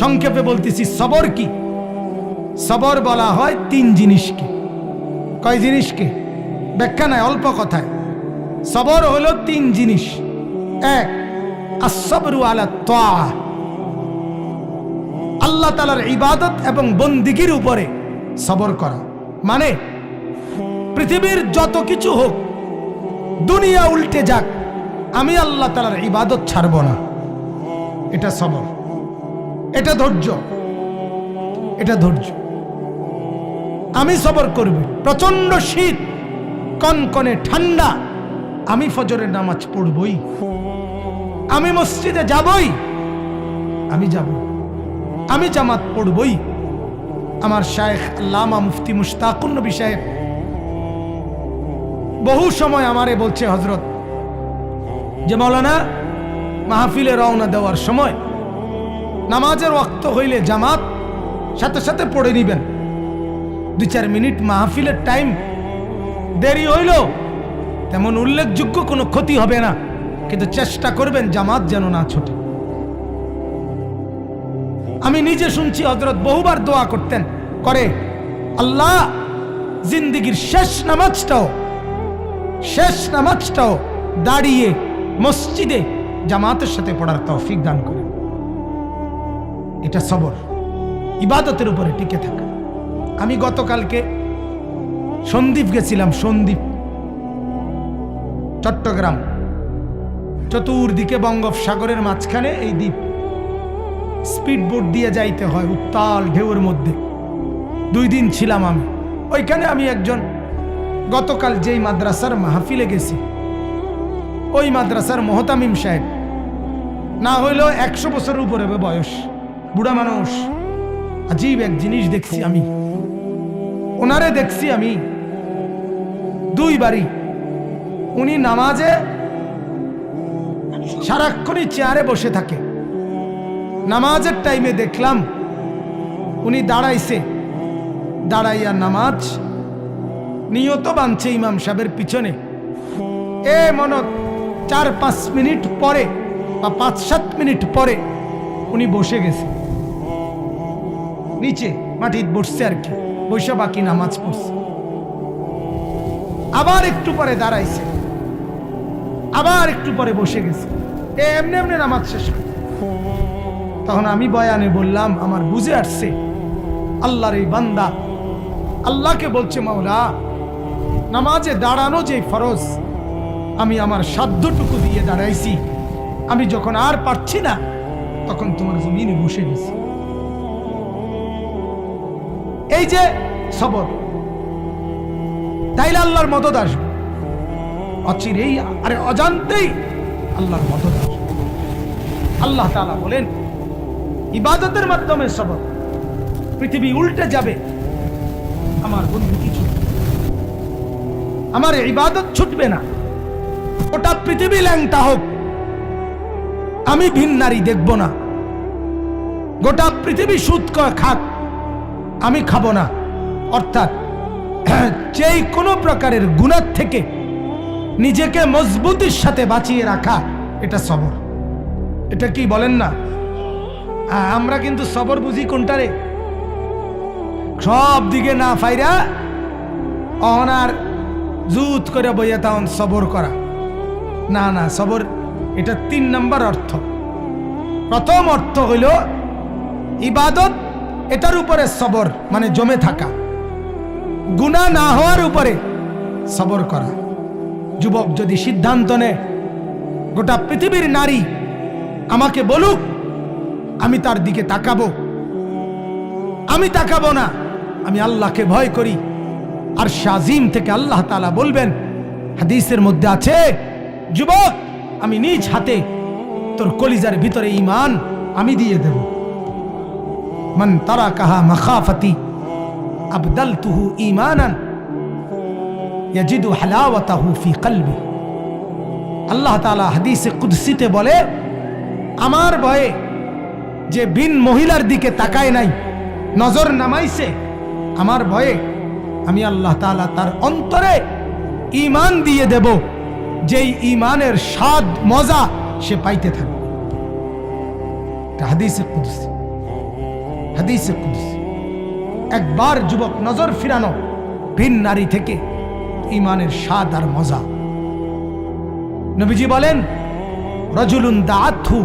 সংক্ষেপে বলতেছি, সবর কি? সবর বলা হয় তিন জিনিসকে। কয় জিনিসকে? ব্যাখ্যা নাই, অল্প কথায়। সবর হলো তিন জিনিস। এক আসবরু আলা তোয়া আল্লাহ তালার ইবাদত এবং বন্দিগির উপরে সবর করা। মানে পৃথিবীর যত কিছু হোক, দুনিয়া উল্টে যাক, আমি আল্লাহ তালার ইবাদত ছাড়ব না। এটা সবর। এটা ধৈর্য। এটা ধৈর্য। আমি সবর করব। প্রচণ্ড শীত, কনকনে ঠান্ডা। আমি ফজরের নামাজ পড়বই। আমি মসজিদে যাবই। আমি যাব। আমি জামাত পড়বই। আমার শায়েখ আল্লামা মুফতি মুশতাকুন নবী সাহেব বহু সময় আমারে বলছে হজরত যে মৌলানা মাহফিলে রওনা দেওয়ার সময় নামাজের ওয়াক্ত হইলে জামাত সাথে সাথে পড়ে নিবেন। দুই চার মিনিট মাহফিলের টাইম দেরি হইল তেমন উল্লেখযোগ্য কোনো ক্ষতি হবে না, কিন্তু চেষ্টা করবেন জামাত যেন না ছোটে। আমি নিজে শুনছি হজরত বহুবার দোয়া করতেন, করে, আল্লাহ, জিন্দিগির শেষ নামাজটাও শেষ নামাজটাও দাঁড়িয়ে মসজিদে জামাতের সাথে পড়ার তৌফিক দান করে। এটা সবর। ইবাদতের উপরে টিকে থাকা। আমি গতকালকে সন্দীপ গেছিলাম, সন্দীপ। চট্টগ্রাম। চতুর্দিকে বঙ্গোপসাগরের মাঝখানে এই দ্বীপ। স্পিড বোট দিয়ে যাইতে হয় উত্তাল ঢেউয়ের মধ্যে। দুই দিন ছিলাম আমি। ওইখানে আমি একজন গতকাল যেই মাদ্রাসার মাহফিলে গেছি। ওই মাদ্রাসার মোহতামিম সাহেব। না হইলেও একশো বছরের উপরে বয়স। বুড়া মানুষ, আজীব এক জিনিস দেখছি আমি। ওনারে দেখছি আমি। দুই বাড়ি। উনি নামাজে সারাক্ষণই চেয়ারে বসে থাকে। নামাজের টাইমে দেখলাম উনি দাঁড়াইছে। দাঁড়াইয়া নামাজ নিয়ত বানছে ইমাম সাহেবের পিছনে। এ মনত, চার পাঁচ মিনিট পরে বা পাঁচ সাত মিনিট পরে উনি বসে গেছে। নিচে মাটির বসছে আর কি। বসে বাকি নামাজ পড়ছে। আবার একটু পরে দাঁড়াইছে। আবার একটু পরে বসে গেছে। এমনি এমনি নামাজ শেষ তখন আমি বয়ানে বললাম, আমার বুঝে আসছে, আল্লাহর এই বান্দা আল্লাহকে বলছে, মাওলা, নামাজে দাঁড়ানো যে ফরজ, আমি আমার সাধ্যটুকু দিয়ে দাঁড়াইছি। আমি যখন আর পারছি না, তখন তোমার জমিনে বসে গেছি। এই যে সবর। তাইলে আল্লাহর মদত আসবে। অচিরেই আরে অজান্তেই আল্লাহর মদত আসবে। আল্লাহ তাআলা বলেন, ইবাদতের মাধ্যমে সবর। পৃথিবী উল্টে যাবে। আমার বন্ধু কিছু আমার ইবাদত ছুটবে না। ওটা পৃথিবী ল্যাংটা হোক। আমি ভিন নারী দেখব না। গোটা পৃথিবী সুদ ক- খাক। আমি খাব না। অর্থাৎ, যেই কোনো প্রকারের গুণার থেকে নিজেকে মজবুতির সাথে বাঁচিয়ে রাখা, এটা সবর। এটা কি বলেন না? আ- আমরা কিন্তু সবর বুঝি কোনটা রে সব দিকে না ফাইরা অনার জুত করে বইয়া তখন সবর করা। না না, সবর, এটা তিন নম্বর অর্থ। প্রথম অর্থ হইল ইবাদত এটার উপরে সবর মানে জমে থাকা। গুণা না হওয়ার উপরে সবর করা। যুবক যদি সিদ্ধান্ত নেয়, গোটা পৃথিবীর নারী আমাকে বলুক, আমি তার দিকে তাকাবো। আমি তাকাবো না, আমি আল্লাহকে ভয় করি। আর শাজিম থেকে আল্লাহ তালা বলবেন, হাদিসের মধ্যে আছে, যুবক, আমি নিজ হাতে তোর কলিজার ভিতরে ইমান আমি দিয়ে দেব। মান তারা কাহা মখাফতি আবদাল তুহু ইমানান ইয়াজিদু হালাওয়াতাহু আল্লাহ তাআলা হাদিসে কুদসিতে বলে, আমার ভয়ে যে বিন মহিলার দিকে তাকায় নাই, নজর নামাইছে, আমার ভয়ে আমি আল্লাহ তাআলা তার অন্তরে ঈমান দিয়ে দেব, যেই ঈমানের স্বাদ, মজা সে পাইতে থাকবে। হাদিসে কুদসি। একবার যুবক নজর ফিরানো ভিন নারী থেকে ইমানের স্বাদ আর মজা। নবীজি বলেন, রজুলুন দাআতহু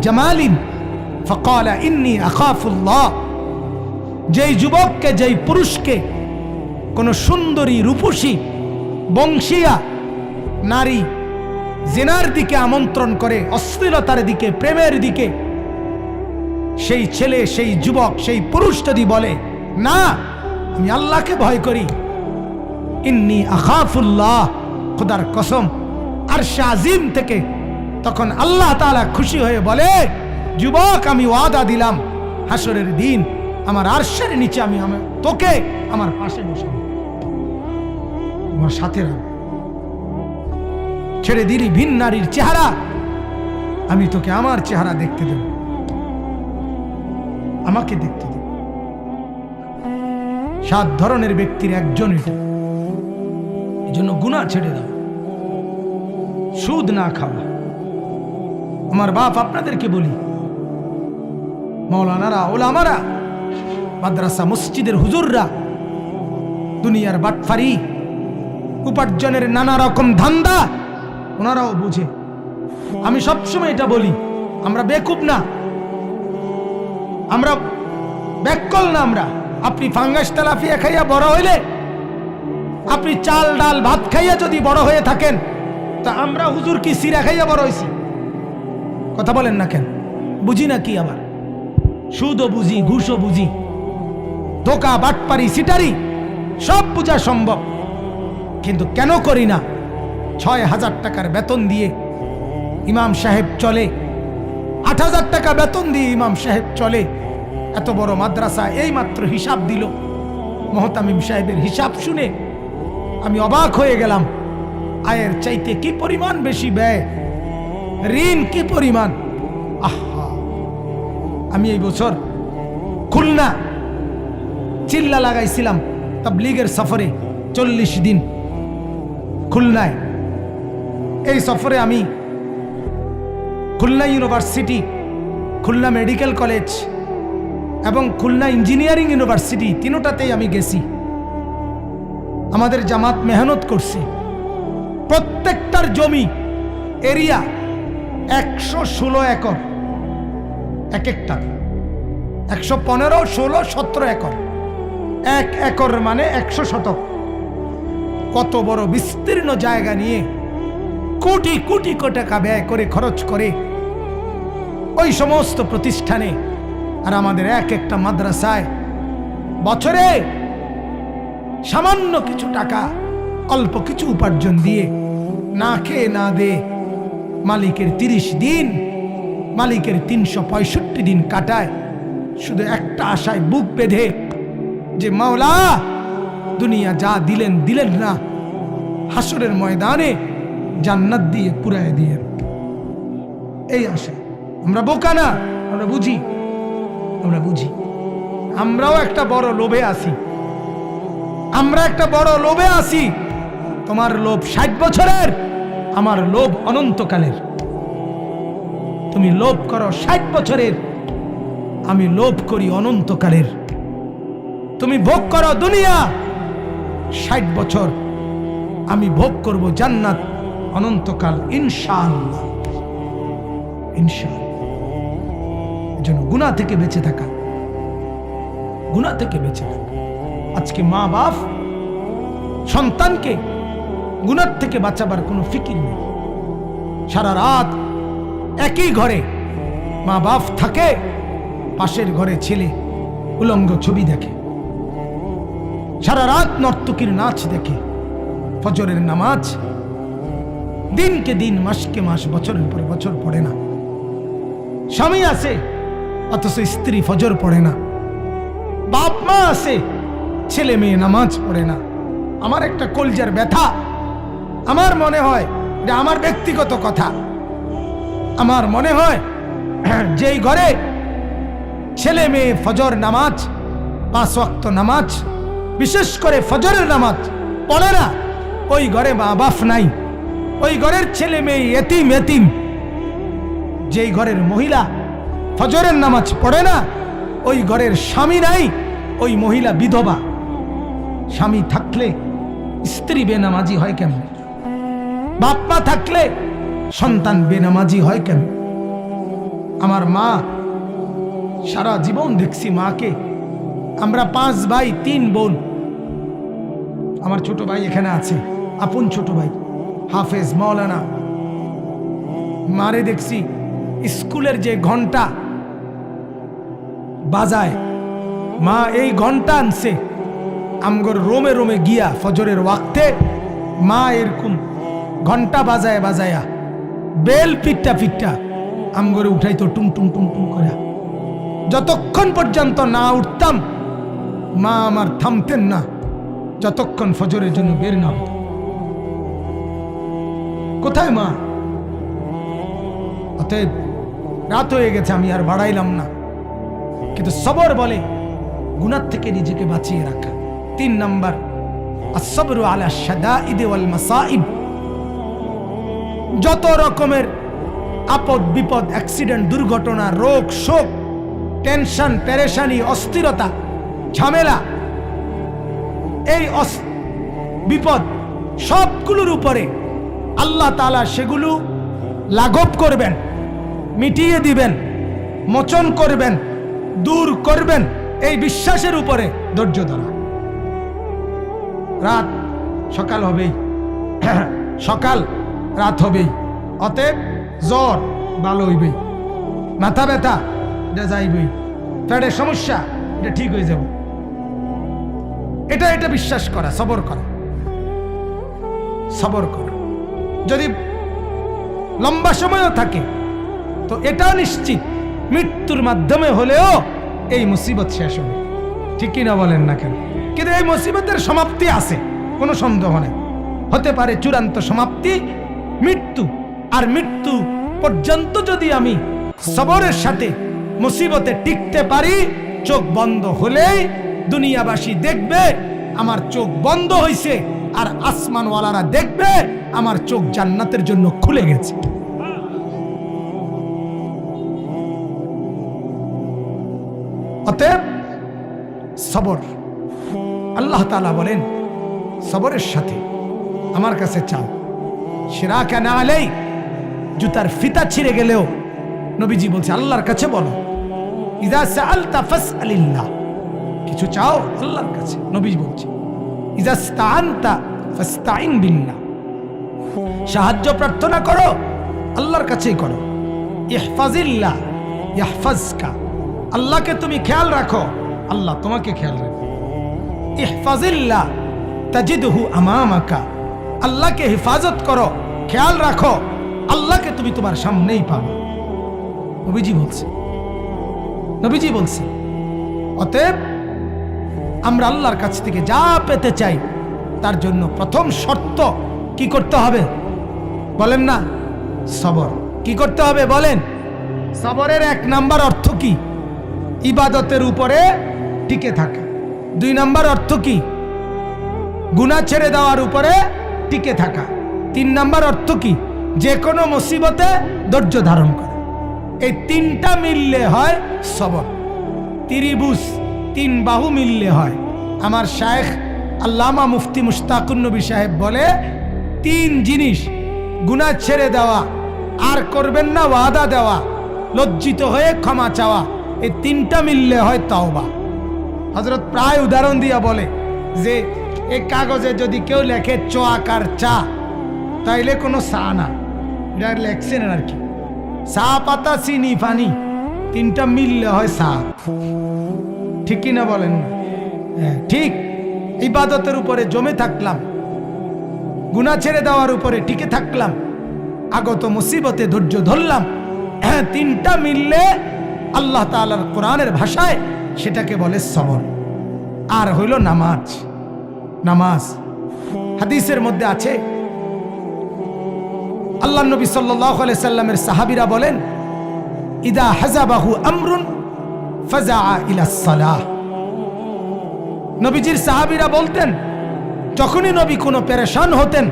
জামালিন যেই যুবককে, যেই পুরুষকে কোন সুন্দরী, রূপসী, বংশীয়া নারী জেনার দিকে আমন্ত্রণ করে, অশ্লীলতার দিকে, প্রেমের দিকে সেই ছেলে, সেই যুবক, সেই পুরুষ যদি বলে, না, আমি আল্লাহকে ভয় করি। ইন্নি আখাফুল্লাহ, খুদার কসম আর আজিম থেকে তখন আল্লাহ তালা খুশি হয়ে বলে, যুবক, আমি ওয়াদা দিলাম হাসরের দিন আমার আরশের নিচে আমি তোকে আমার পাশে বসাবো। আমার সাথে ছেড়ে দিলি ভিন নারীর চেহারা, আমি তোকে আমার চেহারা দেখতে দেব। আমাকে দেখতে দেব সাত ধরনের ব্যক্তির একজন এটা। এই জন্য গুণা ছেড়ে দাও। সুদ না খাওয়া। আমার বাপ আপনাদেরকে বলি, মৌলানারা, ওলামারা, মাদ্রাসা, মসজিদের হুজুররা, দুনিয়ার বাটফারি, উপার্জনের নানা রকম ধান্দা, ওনারাও বুঝে। আমি সবসময় এটা বলি, আমরা বেকুব না। আমরা ব্যাকল না আমরা। আপনি ফাঙ্গাস তেলাফিয়া খাইয়া বড় হইলে, আপনি চাল, ডাল, ভাত খাইয়া যদি বড় হয়ে থাকেন, তা আমরা হুজুর কি সিরা খাইয়া বড় হয়েছি কথা বলেন না কেন? বুঝি না কি আবার? সুদও বুঝি, ঘুষও বুঝি, ধোকা, বাটপারি, সিটারি, সব বোঝা সম্ভব। কিন্তু কেন করি না? ছয় হাজার টাকার বেতন দিয়ে ইমাম সাহেব চলে আট হাজার টাকা বেতন দিয়ে ইমাম সাহেব চলে। এত বড় মাদ্রাসা এই মাত্র হিসাব দিল। মহতামিম সাহেবের হিসাব শুনে আমি অবাক হয়ে গেলাম। আয়ের চাইতে কি পরিমাণ বেশি ব্যয়? ঋণ কি পরিমাণ? আহা! আমি এই বছর খুলনা চিল্লা লাগাইছিলাম তাবলিগের সফরে চল্লিশ দিন। খুলনায়। এই সফরে আমি Khulna university Khulna medical college এবং খুলনা ইঞ্জিনিয়ারিং ইউনিভার্সিটি তিনোটাতেই আমি গেছি। আমাদের জামাত মেহনত করছে। প্রত্যেকটার জমি এরিয়া একশো ষোলো একর, এক একটা একশো পনেরো, ষোলো, সতেরো একর। এক একর মানে একশো শতক। কত বড় বিস্তীর্ণ জায়গা নিয়ে কোটি কোটি টাকা ব্যয় করে খরচ করে ওই সমস্ত প্রতিষ্ঠানে আর আমাদের এক একটা মাদ্রাসায় বছরে সামান্য কিছু টাকা, অল্প কিছু উপার্জন দিয়ে না খেয়ে না দে মালিকের তিরিশ দিন, মালিকের তিনশো পঁয়ষট্টি দিন কাটায়। শুধু একটা আশায় বুক বেঁধে যে, মাওলা, দুনিয়া যা দিলেন দিলেন না। হাসরের ময়দানে জান্নাত দিয়ে পুরায় দিয়ে। এই আসে। আমরা বোকা না, আমরা বুঝি। আমরা বুঝি। আমরাও একটা বড় লোভে আছি। আমরা একটা বড় লোভে আছি। তোমার লোভ ষাট বছরের, আমার লোভ অনন্তকালের। তুমি লোভ করো ষাট বছরের, আমি লোভ করি অনন্তকালের। তুমি ভোগ করো দুনিয়া, ষাট বছর, আমি ভোগ করব জান্নাত। অনন্তকাল ইনশাআল্লাহ। ইনশাআল্লাহ। এজন্য গুণা থেকে বেঁচে থাকা। গুণা থেকে বেঁচে থাকা। আজকে মা বাপ সন্তানকে গুণার থেকে বাঁচাবার কোনো ফিকির নেই। সারা রাত একই ঘরে মা বাপ থাকে, পাশের ঘরে ছেলে উলঙ্গ ছবি দেখে। সারা রাত নর্তকীর নাচ দেখে, ফজরের নামাজ দিনকে দিন, মাসকে মাস, বছরের পর বছর পড়ে না। স্বামী আছে, অথচ স্ত্রী ফজর পড়ে না। বাপ মা আছে, ছেলে মেয়ে নামাজ পড়ে না। আমার একটা কলজার ব্যথা। আমার মনে হয় এটা আমার ব্যক্তিগত কথা। আমার মনে হয় যেই ঘরে ছেলে মেয়ে ফজর নামাজ, পাঁচ ওয়াক্ত নামাজ, বিশেষ করে ফজরের নামাজ পড়ে না, ওই ঘরে মা বাপ নাই। ওই ঘরের ছেলে মেয়ে এতিম এতিম। যেই ঘরের মহিলা ফজরের নামাজ পড়ে না, ওই ঘরের স্বামী নাই, ওই মহিলা বিধবা। স্বামী থাকলে স্ত্রী বেনামাজি হয় কেমন বাপ মা থাকলে সন্তান বেনামাজি হয় কেন? আমার মা সারা জীবন দেখছি মাকে। আমরা পাঁচ ভাই, তিন বোন। আমার ছোট ভাই এখানে আছে, আপন ছোট ভাই। হাফেজ মৌলানা। মারে দেখছি, স্কুলের যে ঘণ্টা বাজায়, মা এই ঘণ্টা আনছে। আমগর রোমে রোমে গিয়া ফজরের ওয়াক্তে মা এরকম ঘণ্টা বাজায় বাজায়া বেল পিটটা পিটটা আমগরে উঠাইতো টুম টুম টুম টুম করে যতক্ষণ পর্যন্ত না উঠতাম, মা আমার থামতেন না, যতক্ষণ ফজরের জন্য বের না হতো কোথায় মা? অতএব রাত হয়ে গেছে, আমি আর বাড়াইলাম না। কিন্তু সবর বলে গুনার থেকে নিজেকে বাঁচিয়ে রাখা। তিন নাম্বার আসবরু আলা শাদাইদ ওয়াল মাসাইব যত রকমের আপদ, বিপদ, অ্যাক্সিডেন্ট, দুর্ঘটনা, রোগ, শোক, টেনশন, পেরেশানি, অস্থিরতা, ঝামেলা, এই বিপদ সবগুলোর উপরে আল্লাহ তালা সেগুলো লাঘব করবেন, মিটিয়ে দিবেন, মোচন করবেন, দূর করবেন এই বিশ্বাসের উপরে ধৈর্য ধরা। রাত সকাল হবেই, সকাল রাত হবেই, অতএব জ্বর ভালো হইবেই, মাথা ব্যথা এটা যাইবেই, পেটের সমস্যা এটা ঠিক হয়ে যাবে। এটা এটা বিশ্বাস করা, সবর করা সবর করা। যদি লম্বা সময়ও থাকে, তো এটাও নিশ্চিত মৃত্যুর মাধ্যমে হলেও এই মুসিবত শেষ হবে। ঠিক কিনা বলেন না কেন? কিন্তু এই মুসিবতের সমাপ্তি আছে, কোনো সন্দেহ নেই। হতে পারে চূড়ান্ত সমাপ্তি, মৃত্যু, আর মৃত্যু পর্যন্ত যদি আমি সবরের সাথে মুসিবতে টিকতে পারি, চোখ বন্ধ হলেই দুনিয়াবাসী দেখবে, আমার চোখ বন্ধ হয়েছে আর আসমানওয়ালারা দেখবে আমার চোখ জান্নাতের জন্য খুলে গেছে। অতএব সবর। আল্লাহ তালা বলেন, সবরের সাথে আমার কাছে চাও। সেরা কেন আলেই, জুতার ফিতা ছিঁড়ে গেলেও নবীজি বলছে, আল্লাহর কাছে বলো। ইদা সাআলতা ফাসআলিল্লাহ। কিছু চাও আল্লাহর কাছে? নবী বলছে, ইদা স্তাআনতা ফাস্তাইন বিল্লাহ। সাহায্য প্রার্থনা করো, আল্লাহর কাছেই করো। ইহফাজিল্লাহ ইহফাজকা। আল্লাহকে তুমি খেয়াল রাখো, আল্লাহ তোমাকে খেয়াল রাখো ইহফাজিল্লাহ তাজিদহু আমামাকা। আল্লাহকে হেফাজত করো, খেয়াল রাখো, আল্লাহকে তুমি তোমার সামনেই পাবে। নবীজি বলছে নবীজি বলছে, অতএব আমরা আল্লাহর কাছ থেকে যা পেতে চাই, তার জন্য প্রথম শর্ত কি করতে হবে? বলেন না। সবর। কি করতে হবে বলেন? সবরের এক নাম্বার অর্থ কি? ইবাদতের উপরে টিকে থাকা। দুই নাম্বার অর্থ কি? গুণা ছেড়ে দেওয়ার উপরে টিকে থাকা। তিন নাম্বার অর্থ কি? যে কোনো মুসিবতে ধৈর্য ধারণ করা। এই তিনটা মিললে হয় সবর। তিরিবুস তিন বাহু মিললে হয়। আমার শায়েখ আল্লামা মুফতি মুশতাকুন নবী সাহেব বলে তিন জিনিস গুনাহ ছেড়ে দেওয়া আর করবেন না ওয়াদা দেওয়া লজ্জিত হয়ে ক্ষমা চাওয়া এই তিনটা মিললে হয় তাওবা। হজরত প্রায় উদাহরণ দিয়া বলে যে এই কাগজে যদি কেউ লেখে চ আকার চা তাইলে কোনো চা না। এটা লেখছেন আর কি। চা পাতা চিনি পানি তিনটা মিললে হয় চা ঠিক কিনা বলেন হ্যাঁ, ঠিক। ইবাদতের উপরে জমে থাকলাম। গুণা ছেড়ে দেওয়ার উপরে টিকে থাকলাম। আগত মুসিবতে ধৈর্য ধরলাম। হ্যাঁ তিনটা মিললে আল্লাহ তাআলার কোরআনের ভাষায় সেটাকে বলে সবর। আর হইল নামাজ। নামাজ। হাদিসের মধ্যে আছে, আল্লাহ নবী সাল্লাহ সাল্লামের সাহাবিরা বলেন, ইদা হাজাবাহু আমরুন ফাজা ইলা সালাহ। নবীজির সাহাবিরা বলতেন যখনই নবী কোনো পেরেশান হতেন,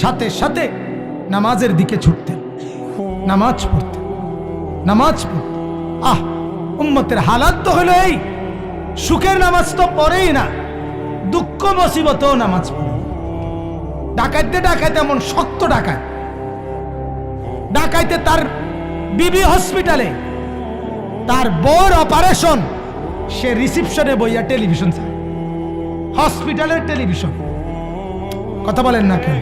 সাথে সাথে নামাজের দিকে ছুটতেন, নামাজ পড়তেন নামাজ পড়তেন। আহ, উম্মতের হালাত তো হলো এই, সুখের নামাজ তো পড়েই না, দুঃখ মুসিবতেও নামাজ পড়ে। ডাকাইতে ডাকাইতে এমন শক্ত ডাকায় ডাকাইতে তার বিবি হসপিটালে, তার বোর অপারেশন, সে রিসিপশনে বইয়া টেলিভিশন চায়। হসপিটালের টেলিভিশন। কথা বলেন না কেন?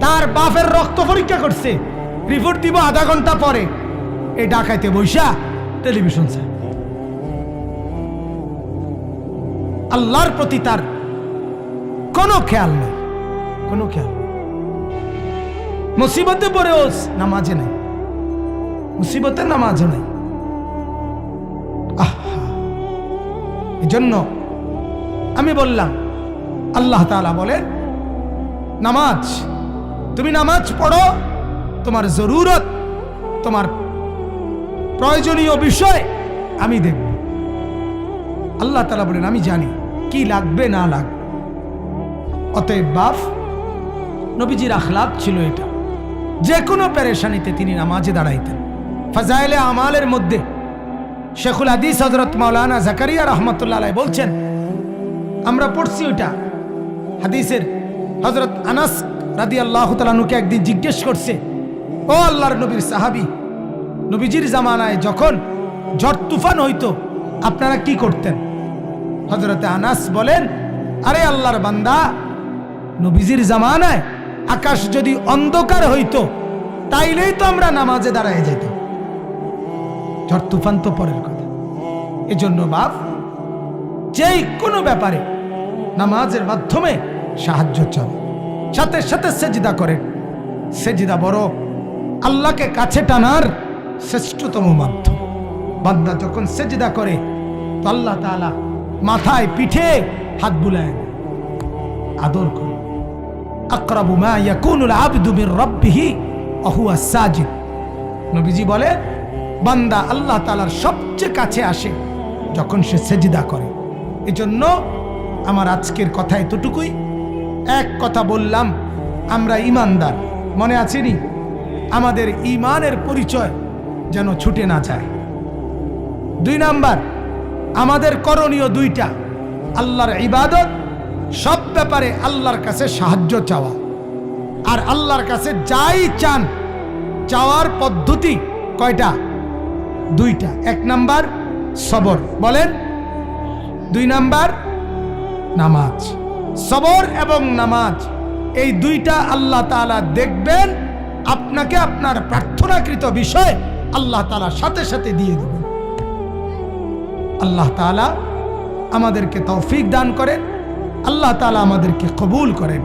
তার বাপের রক্ত পরীক্ষা করছে। রিপোর্ট দিব আধা ঘণ্টা পরে। এই ডাকাইতে বৈশা টেলিভিশন আল্লাহর প্রতি তার কোনো খেয়াল নেই। কোনো খেয়াল মুসিবতে পড়েও নামাজে নেই। মুসিবতে নামাজও নেই। এজন্য আমি বললাম আল্লাহ তাআলা বলেন, নামাজ, তুমি নামাজ পড়ো, তোমার জরুরত, তোমার প্রয়োজনীয় বিষয় আমি দেখব। আল্লাহ তালা বলেন, আমি জানি কি লাগবে, না লাগবে। অতএব বাপ নবীজির আখলাপ ছিল এটা। যে কোনো পেরেশানিতে তিনি নামাজে দাঁড়াইতেন। ফাজাইলে আমালের মধ্যে শেখুল হাদিস হজরত মাওলানা জাকারিয়া রহমতুল্লাহ বলছেন, আমরা পড়ছি ওইটা হাদিসের হজরত আনাস রাদি আল্লাহ তালানুকে একদিন জিজ্ঞেস করছে, ও আল্লাহর নবীর সাহাবি, নবীজির জামানায় যখন ঝড় তুফান হইতো, আপনারা কি করতেন? হজরতে আনাস বলেন, আরে আল্লাহর বান্দা, নবীজির জামানায় আকাশ যদি অন্ধকার হইতো, তাইলেই তো আমরা নামাজে দাঁড়ায় যেত ঝড় তুফান তো পরের কথা। এজন্য বাপ, যেই কোনো ব্যাপারে নামাজের মাধ্যমে সাহায্য চান। সাথে সাথে সেজিদা করেন। সেজিদা বড় আল্লাহকে কাছে টানার শ্রেষ্ঠতম মাধ্যম। বান্দা যখন সেজিদা করে তো আল্লাহ তাআলা মাথায় পিঠে হাত বুলায় আদর করে আকরাবু মা ইয়াকুনুল আবদু মির রাব্বিহি ওয়া সাজিদ। নবীজি বলে, বান্দা আল্লাহ তাআলার সবচেয়ে কাছে আসে যখন সে সেজিদা করে। এজন্য আমার আজকের কথা এতটুকুই। এক কথা বললাম, আমরা ইমানদার, মনে আছেনি আমাদের ইমানের পরিচয় যেন ছুটে না যায়। দুই নাম্বার, আমাদের করণীয় দুইটা, আল্লাহর ইবাদত, সব ব্যাপারে আল্লাহর কাছে সাহায্য চাওয়া। আর আল্লাহর কাছে যাই চান, চাওয়ার পদ্ধতি কয়টা? দুইটা। এক নাম্বার, সবর। বলেন। দুই নাম্বার নামাজ। সবর এবং নামাজ, এই দুইটা আল্লাহ তালা দেখবেন, আপনাকে আপনার প্রার্থনাকৃত বিষয় আল্লাহ তালা সাথে সাথে দিয়ে দেবেন। আল্লাহ তালা আমাদেরকে তৌফিক দান করেন, আল্লাহ তালা আমাদেরকে কবুল করেন।